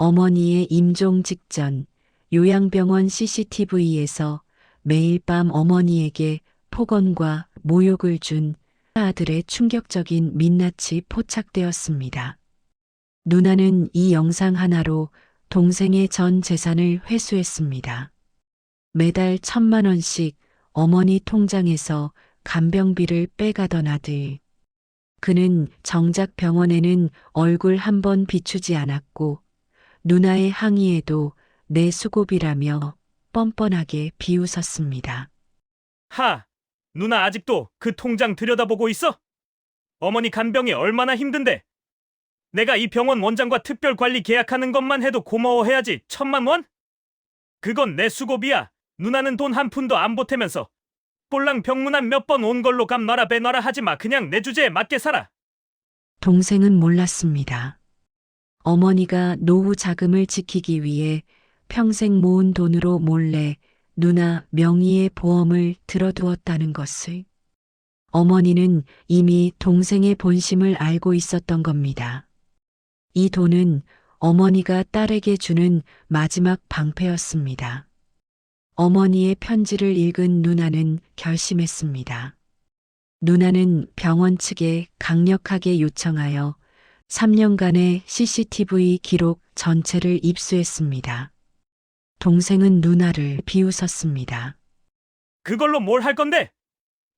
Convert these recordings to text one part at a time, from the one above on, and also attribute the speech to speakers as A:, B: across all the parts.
A: 어머니의 임종 직전 요양병원 CCTV에서 매일 밤 어머니에게 폭언과 모욕을 준 아들의 충격적인 민낯이 포착되었습니다. 누나는 이 영상 하나로 동생의 전 재산을 회수했습니다. 매달 천만 원씩 어머니 통장에서 간병비를 빼가던 아들. 그는 정작 병원에는 얼굴 한 번 비추지 않았고 누나의 항의에도 내 수고비라며 뻔뻔하게 비웃었습니다.
B: 하, 누나 아직도 그 통장 들여다보고 있어? 어머니 간병이 얼마나 힘든데. 내가 이 병원 원장과 특별 관리 계약하는 것만 해도 고마워해야지 천만 원? 그건 내 수고비야. 누나는 돈 한 푼도 안 보태면서 꼴랑 병문안 몇 번 온 걸로 감 놔라 배놔라 하지 마. 그냥 내 주제에 맞게 살아.
A: 동생은 몰랐습니다. 어머니가 노후 자금을 지키기 위해 평생 모은 돈으로 몰래 누나 명의의 보험을 들어두었다는 것을. 어머니는 이미 동생의 본심을 알고 있었던 겁니다. 이 돈은 어머니가 딸에게 주는 마지막 방패였습니다. 어머니의 편지를 읽은 누나는 결심했습니다. 누나는 병원 측에 강력하게 요청하여 3년간의 CCTV 기록 전체를 입수했습니다. 동생은 누나를 비웃었습니다.
B: 그걸로 뭘 할 건데?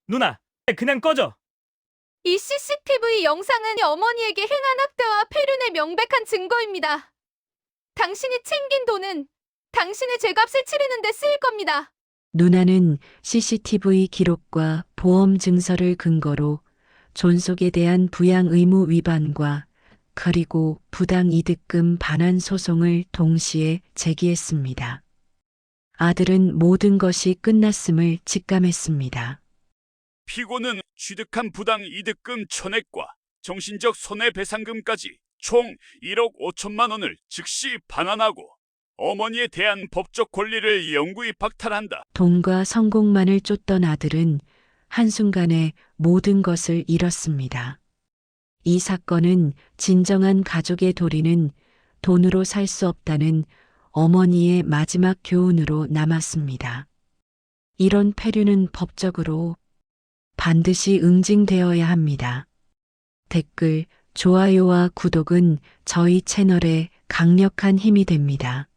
B: 누나, 그냥 꺼져.
C: 이 CCTV 영상은 어머니에게 행한 학대와 폐륜의 명백한 증거입니다. 당신이 챙긴 돈은 당신의 죄값을 치르는 데 쓰일 겁니다.
A: 누나는 CCTV 기록과 보험 증서를 근거로 존속에 대한 부양 의무 위반과 그리고 부당 이득금 반환 소송을 동시에 제기했습니다. 아들은 모든 것이 끝났음을 직감했습니다.
D: 피고는 취득한 부당 이득금 전액과 정신적 손해배상금까지 총 1억 5천만 원을 즉시 반환하고 어머니에 대한 법적 권리를 영구히 박탈한다.
A: 돈과 성공만을 쫓던 아들은 한순간에 모든 것을 잃었습니다. 이 사건은 진정한 가족의 도리는 돈으로 살 수 없다는 어머니의 마지막 교훈으로 남았습니다. 이런 폐륜은 법적으로 반드시 응징되어야 합니다. 댓글, 좋아요와 구독은 저희 채널에 강력한 힘이 됩니다.